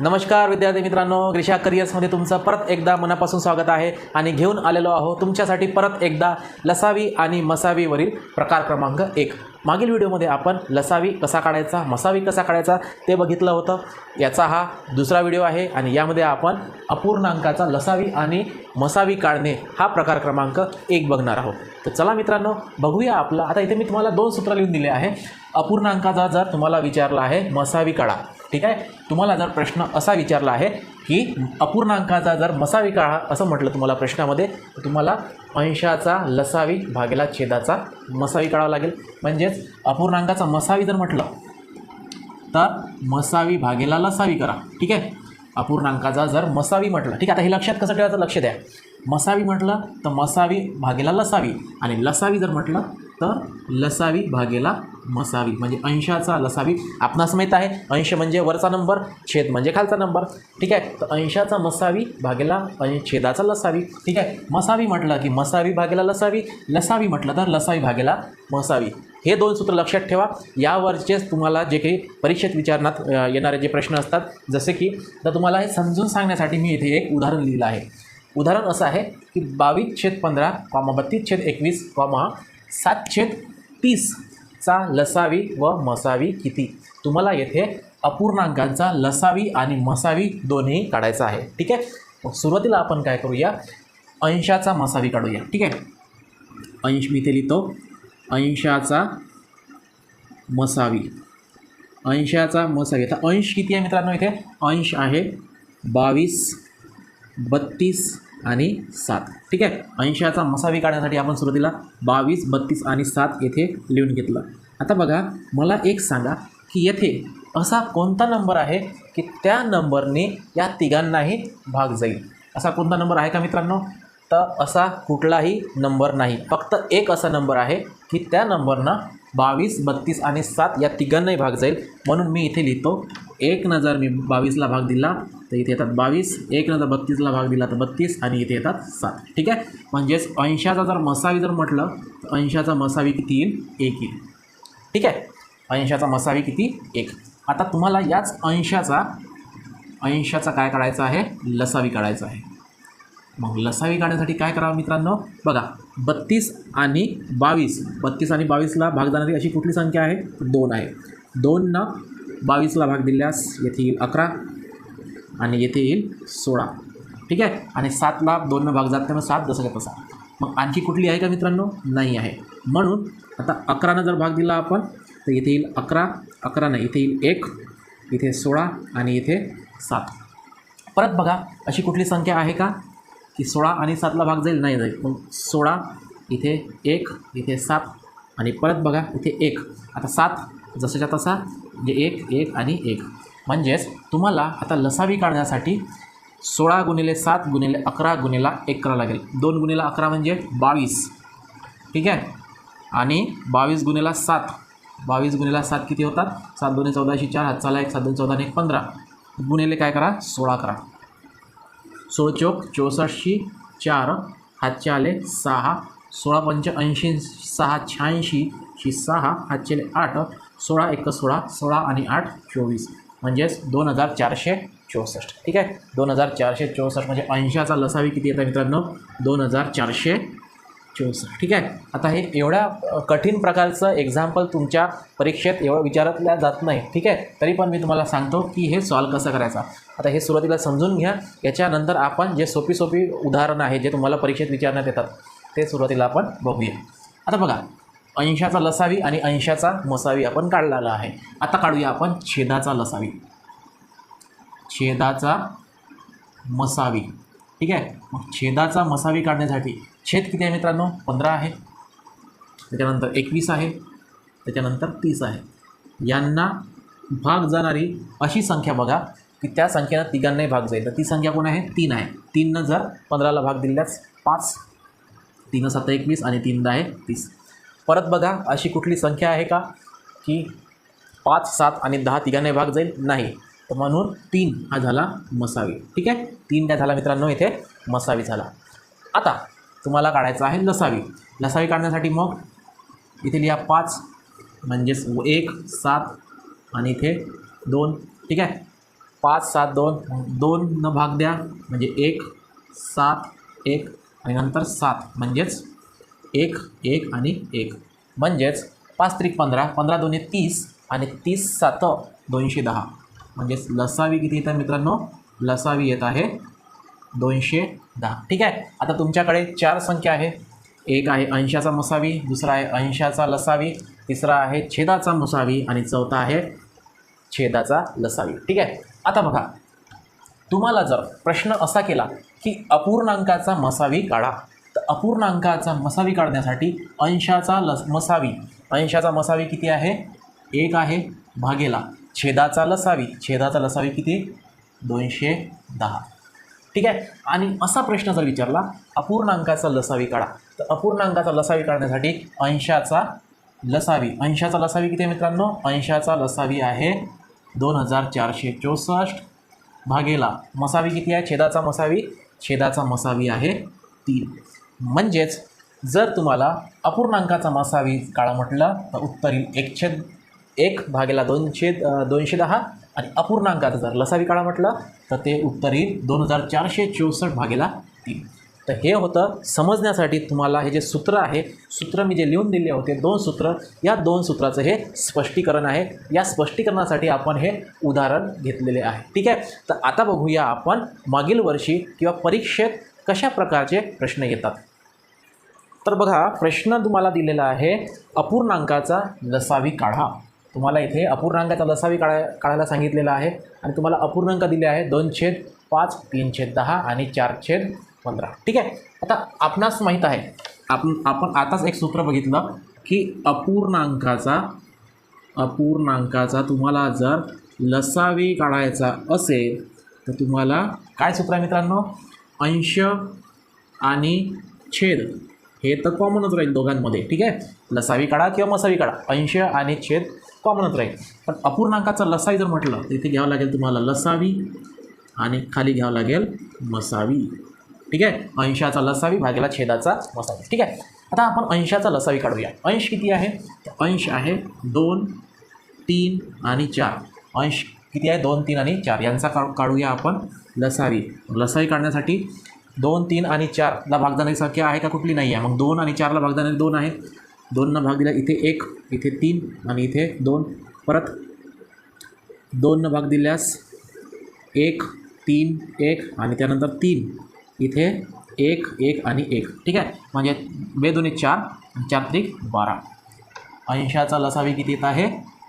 नमस्कार विद्यार्थी मित्रांनो ग्रिशा करिअर्समध्ये तुमचं परत एकदा मनापासून स्वागत आहे आणि घेऊन आलेलो आहो तुमच्यासाठी परत एकदा लसावी आणि मसावीवरील प्रकार क्रमांक एक. मागील व्हिडिओमध्ये आपण लसावी कसा काढायचा मसावी कसा काढायचा ते बघितलं होतं. याचा हा दुसरा व्हिडिओ आहे आणि यामध्ये आपण अपूर्णांकाचा लसावी आणि मसावी काढणे हा प्रकार क्रमांक एक बघणार आहोत. तर चला मित्रांनो बघूया आपला. आता इथे मी तुम्हाला दोन सूत्र लिहून दिले आहे. अपूर्णांकाचा जर तुम्हाला विचारला आहे मसावी काढा. ठीक आहे? तुम्हाला जर प्रश्न असा विचारला आहे की अपूर्णांकाचा जर मसावी काढा असं म्हटलं तुम्हाला प्रश्नामध्ये तुम्हाला अंशाचा लसावी भागेला छेदाचा मसावी काढावा लागेल. म्हणजेच अपूर्णांकाचा मसावी जर म्हटलं तर मसावी भागेला लसावी करा. ठीक आहे? अपूर्णांकाचा जर मसावी म्हटलं ठीक आहे? आता हे लक्षात कसं ठेवायचं? लक्ष द्या. मसावी म्हटलं तर मसावी भागेला लसावी. आणि लसावी जर म्हटलं तर लसावी भागेला मसावी म्हणजे अंशाचा लसावी. आपणास माहीत आहे अंश म्हणजे वरचा नंबर छेद म्हणजे खालचा नंबर ठीक आहे? तर अंशाचा मसावी भागेला अं छेदाचा लसावी. ठीक आहे? मसावी म्हटलं की मसावी भागेला लसावी लसावी म्हटलं तर लसावी भागेला मसावी. हे दोन सूत्र लक्षात ठेवा. यावरचेच तुम्हाला जे काही परीक्षेत विचारण्यात येणारे जे प्रश्न असतात जसे की तर तुम्हाला हे समजून सांगण्यासाठी मी इथे एक उदाहरण लिहिलं आहे. उदाहरण असं आहे की बावीस छेद पंधरा कॉमा बत्तीस छेद एकवीस कॉमा सात छेद तीस. चा लसावी व मसावी किती? तुम्हाला येथे अपूर्णांकांचा लसावी आणि मसावी दोन्ही काढायचा आहे. ठीक आहे? सुरुवातीला आपण काय करूया? अंशाचा मसावी काढूया. ठीक आहे? अंश मी इथे लिहितो. अंशाचा मसावी. अंशाचा मसावी. आता अंश किती आहे मित्रांनो इथे? अंश आहे बावीस बत्तीस आणि सात. ठीक आहे? अंशाचा मसावी काढण्यासाठी आपण सुरुवातीला बावीस बत्तीस आणि सात येथे लिहून घेतलं. आता बघा मला एक सांगा की येथे असा कोणता नंबर आहे की त्या नंबरने या तिघांनाही भाग जाईल? असा कोणता नंबर आहे का मित्रांनो? तर असा कुठलाही नंबर नाही. फक्त एक असा नंबर आहे की त्या नंबरनं बावीस बत्तीस आणि सात या तिघांनाही भाग जाईल. म्हणून मी इथे लिहितो एक न जर मी बावीसला भाग दिला तर इथे येतात बावीस. एक न जर बत्तीसला भाग दिला तर बत्तीस आणि इथे येतात सात. ठीक आहे? म्हणजेच अंशाचा जर मसावी जर म्हटलं तर अंशाचा मसावी किती येईल? एक येईल. ठीक आहे? अंशाचा मसावी किती? एक. आता तुम्हाला याच अंशाचा अंशाचा काय काढायचा आहे? लसावी काढायचा आहे. मग लसावी काढण्यासाठी काय करावं मित्रांनो? बघा बत्तीस आणि बावीस. बत्तीस आणि बावीसला भाग जाणारी अशी कुठली संख्या आहे? दोन आहे. दोननं बावीसला भाग दिल्यास येथे येईल अकरा आणि येथे येईल सोळा. ठीक आहे? आणि सातला दोननं भाग जात नाही मग सात जसं का तसा. मग आणखी कुठली आहे का मित्रांनो? नाही आहे. म्हणून आता अकरानं जर भाग दिला आपण तर इथे येईल अकरा अकरा नाही इथे येईल एक इथे सोळा आणि इथे सात. परत बघा अशी कुठली संख्या आहे का? की सोळा आणि सातला भाग जाईल. नाही जाईल मग सोळा इथे एक इथे सात आणि परत बघा इथे एक. आता सात जसाच्या तसा म्हणजे एक एक आणि एक. म्हणजेच तुम्हाला आता लसावी काढण्यासाठी सोळा गुणिले सात गुणिले अकरा गुणिला एक करावं लागेल. दोन गुणिला अकरा म्हणजे बावीस. ठीक आहे? आणि बावीस गुणिला सात. बावीस गुणिला सात किती होतात? सात दोन्ही चौदाशे चार हात चाला एक सात दोन चौदा एक पंधरा. गुणिले काय करा? सोळा करा. सोळ चौक चौसष्टशी चार हातचे आले सहा सोळा पंच ऐंशी सहा शहाऐंशी शी सहा हातचे आठ सोळा एक सोळा सोळा आणि आठ चोवीस. म्हणजेच दोन हजार चारशे चौसष्ट. ठीक आहे? दोन हजार चारशे चौसष्ट म्हणजे ऐंशाचा लसावी किती येतं मित्रांनो? दोन हजार चारशे चौसष्ट. ठीक आहे? आता हे एवढ्या कठीण प्रकारचं एक्झाम्पल तुमच्या परीक्षेत एवढं विचारतल्या जात नाही. ठीक आहे? तरी पण मी तुम्हाला सांगतो की हे सॉल्व कसं करायचा? आता हे सुरुवातीला समजून घ्या. याच्यानंतर आपण जे सोपी सोपी उदाहरणं आहे जे तुम्हाला परीक्षेत विचारण्यात येतात ते सुरुवातीला आपण बघूया. आता बघा अंशाचा लसावी आणि अंशाचा मसावी आपण काढलेला आहे. आता काढूया आपण छेदाचा लसावी. छेदाचा मसावी. ठीक आहे? मग छेदाचा मसावी काढण्यासाठी छेद किती आहे मित्रांनो? पंधरा आहे. त्याच्यानंतर एकवीस आहे. त्याच्यानंतर तीस आहे. यांना भाग जाणारी अशी संख्या बघा. की त्या संख्येनं तिघांनाही भाग जाईल. तर ती संख्या कोण आहे? तीन आहे. तीननं जर पंधराला भाग दिल्यास पाच. तीन सात एकवीस आणि तीन दहा आहे तीस. परत बघा अशी कुठली संख्या आहे का? की पाच सात आणि दहा तिघांनाही भाग जाईल? नाही. तर म्हणून तीन हा झाला मसावी. ठीक आहे? तीन काय झाला मित्रांनो? इथे मसावी झाला. आता तुम्हाला काढायचं आहे लसावी. लसावी काढण्यासाठी मग इथे लिहा पाच म्हणजेच एक सात आणि इथे दोन. ठीक आहे? पाच सात दोन दोन न भाग द्या. म्हणजे एक सात एक आणि नंतर सात. म्हणजेच एक एक आणि एक. म्हणजेच पाच त्रिक पंधरा. पंधरा दोन्ही तीस आणि तीस सात दोनशे दहा. म्हणजेच लसावी किती येतात मित्रांनो? लसावी येत आहे दोनशे दहा. ठीक आहे? आता तुमच्याकडे चार संख्या आहे. एक आहे अंशाचा मुसावी दुसरा आहे अंशाचा लसावी तिसरा आहे छेदाचा मुसावी आणि चौथा आहे छेदाचा लसावी. ठीक आहे? आता बघा तुम्हाला जर प्रश्न असा केला की अपूर्णांकाचा मसावी काढा तर अपूर्णांकाचा मसावी काढण्यासाठी अंशाचा लस मसावी अंशाचा मसावी किती आहे? एक आहे भागेला. छेदाचा लसावी छेदाचा लसावी किती? दोनशे दहा. ठीक आहे? आणि असा प्रश्न जर विचारला अपूर्णांकाचा लसावी काढा तर अपूर्णांकाचा लसावी काढण्यासाठी अंशाचा लसावी अंशाचा लसावी किती आहे मित्रांनो? अंशाचा लसावी आहे दोन हजार चारशे चौसष्ट भागेला मसावी किती आहे? छेदाचा मसावी. छेदाचा मसावी आहे तीन. म्हणजेच जर तुम्हाला अपूर्णांकाचा मसावी काळा म्हटलं तर उत्तर येईल एक छेद एक भागेला दोनशे दोनशे दहा आणि अपूर्णांकाचा जर लसावी काळा म्हटलं तर ते उत्तर येईल दोन हजार चारशे चौसष्ट भागेला तीन. तर हे होतं समजण्यासाठी तुम्हाला हे जे सूत्र आहे सूत्र मी जे लिहून दिले होते दोन सूत्र या दोन सूत्राचं हे स्पष्टीकरण आहे. या स्पष्टीकरणासाठी आपण हे उदाहरण घेतलेले आहे. ठीक आहे? तर आता बघूया आपण मागील वर्षी किंवा परीक्षेत कशा प्रकारचे प्रश्न येतात. तर बघा प्रश्न तुम्हाला दिलेला आहे अपूर्णांकाचा लसावी काढा. तुम्हाला इथे अपूर्णांकाचा लसावी काढा काढायला सांगितलेला आहे. आणि तुम्हाला अपूर्णांक दिले आहे दोन छेद पाच तीन छेद दहा आणि चार छेद पंधरा ठीक आहे? आता आपणास माहीत आहे आपण आपण आताच एक सूत्र बघितलं की अपूर्णांकाचा अपूर्णांकाचा तुम्हाला जर लसावी काढायचा असेल तर तुम्हाला काय सूत्र आहे मित्रांनो? अंश आणि छेद. हे तर कॉमनच राहील दोघांमध्ये ठीक आहे? लसावी काढा किंवा मसावी काढा अंश आणि छेद कॉमनच राहील. पण अपूर्णांकाचा लसावी जर म्हटलं तर इथे घ्यावं लागेल तुम्हाला लसावी आणि खाली घ्यावं लागेल मसावी. ठीक आहे? अंशाचा लसावी भागेला छेदाचा मसावी ठीक आहे? आता आपण अंशाचा लसावी काढूया. अंश किती आहे? अंश आहे दोन तीन आणि चार. अंश किती आहे? दोन तीन आणि चार. यांचा का काढूया आपण लसावी. लसावी काढण्यासाठी दोन तीन आणि चारला भाग जाणारी संख्या आहे का कुठली? नाही आहे मग दोन आणि चारला भाग जाणारी दोन आहे दोननं भाग दिला इथे एक इथे तीन आणि इथे दोन. परत दोननं भाग दिल्यास एक तीन एक आणि त्यानंतर तीन. इथे एक एक आणि एक. ठीक आहे? म्हणजे बे चार चार त्रिक बारा. अंशाचा लसावी किती येत आहे?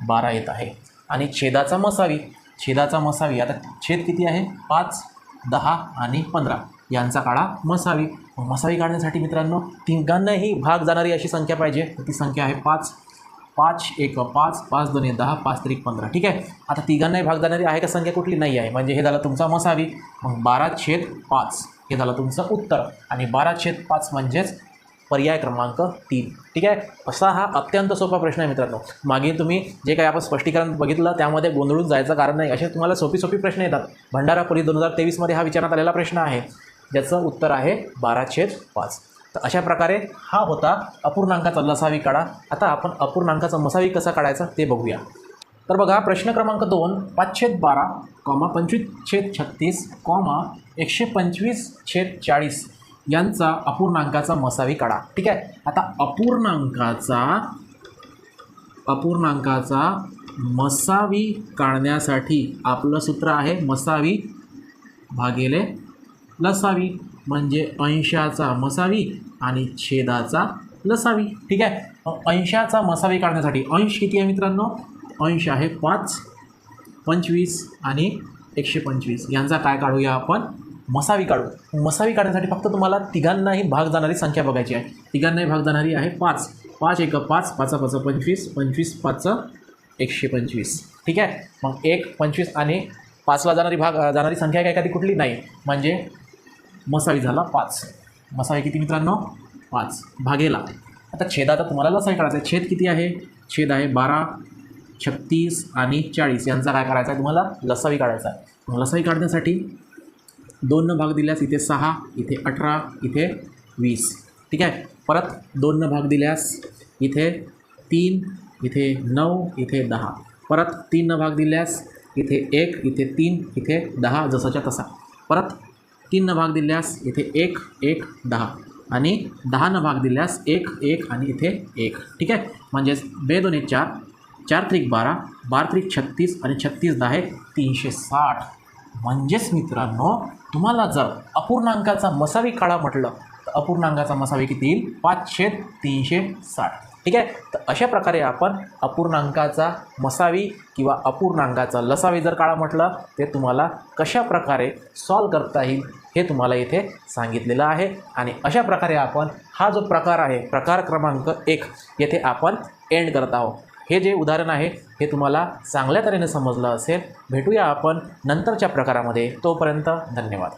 बारा येत आहे. आणि छेदाचा मसावी छेदाचा मसावी आता छेद किती आहे? पाच दहा आणि पंधरा. यांचा काढा मसावी. मसावी काढण्यासाठी मित्रांनो तिघांनाही भाग जाणारी अशी संख्या पाहिजे. ती संख्या आहे पाच. पाच एक पाच. पाच दोन दहा. पाच त्रिक पंधरा. ठीक आहे? आता तिघांनाही भाग जाणारी आहे का? संख्या कुठली? नाही आहे. म्हणजे हे झालं तुमचा मसावी. मग बारा छेद पाच. हे झालं तुमचं उत्तर. आणि बारा छेद पाच म्हणजेच पर्याय क्रमांक तीन. ठीक आहे? असा हा अत्यंत सोपा प्रश्न आहे मित्रांनो. मागे तुम्ही जे काही आपण स्पष्टीकरण बघितलं त्यामध्ये गोंधळून जायचं कारण नाही. असे तुम्हाला सोपी सोपी प्रश्न येतात. भंडारा पोलीस दोन हजार तेवीसमध्ये हा विचारण्यात आलेला प्रश्न आहे. ज्याचं उत्तर आहे बारा छेद पाच. तर अशा प्रकारे हा होता अपूर्णांकाचा लसावी काढा. आता आपण अपूर्णांकाचा मसावी कसा काढायचा ते बघूया. तर बघा प्रश्न क्रमांक दोन पाचशेत बारा कॉमा पंचवीस छेद छत्तीस कॉमा एकशे पंचवीस छेद चाळीस यांचा अपूर्णांकाचा मसावी काढा. ठीक आहे? आता अपूर्णांकाचा अपूर्णांकाचा मसावी काढण्यासाठी आपलं सूत्र आहे मसावी भागेले लसावी. म्हणजे अंशाचा मसावी आणि छेदाचा लसावी. ठीक आहे? अंशाचा मसावी काढण्यासाठी अंश किती आहे मित्रांनो? अंश आहे पाच पंचवीस आणि एकशे पंचवीस. यांचा काय काढूया आपण? मसावी काढू. मसावी काढण्यासाठी फक्त तुम्हाला तिघांनाही भाग जाणारी संख्या बघायची आहे. तिघांनाही भाग जाणारी आहे पाच. पाच एक पाच पाच पाच पंचवीस पंचवीस पाच एकशे पंचवीस. ठीक आहे? मग एक पंचवीस आणि पाचला जाणारी भाग जाणारी संख्या काय एखादी कुठली? नाही. म्हणजे मसावी झाला पाच. मसावी किती मित्रांनो? पाच. भागेला. आता छेदाचा तुम्हाला लसावी काढायचा आहे. छेद किती आहे? छेद आहे बारा. छत्तीस आणि चाळीस यांचा काय करायचा आहे तुम्हाला? लसावी काढायचा आहे. मग लसावी काढण्यासाठी दोननं भाग दिल्यास इथे सहा इथे अठरा इथे वीस. ठीक आहे? परत दोननं भाग दिल्यास इथे तीन इथे नऊ इथे दहा. परत तीननं भाग दिल्यास इथे एक इथे तीन इथे दहा जसाच्या तसा. परत तीननं भाग दिल्यास इथे एक एक दहा. आणि दहानं भाग दिल्यास एक एक आणि इथे एक. ठीक आहे? म्हणजेच बे दोन चार चार त्रिक बारा बारा त्रिक छत्तीस आणि छत्तीस दहा आहे तीनशे साठ. म्हणजेच मित्रांनो तुम्हाला जर अपूर्णांकाचा मसावी काळा म्हटलं तर अपूर्णांकाचा मसावी किती येईल? पाचशे तीनशे साठ. ठीक आहे? तर अशा प्रकारे आपण अपूर्णांकाचा मसावी किंवा अपूर्णांकाचा लसावी जर काळा म्हटलं ते तुम्हाला कशा प्रकारे सॉल्व करता येईल हे तुम्हाला इथे सांगितलेलं आहे. आणि अशा प्रकारे आपण हा जो प्रकार आहे प्रकार क्रमांक एक येथे आपण एंड करत आहोत. हे जे उदाहरण आहे हे तुम्हाला चांगल्या तऱ्हेने समजलं असेल. भेटूया आपण नंतरच्या प्रकारामध्ये. तोपर्यंत धन्यवाद.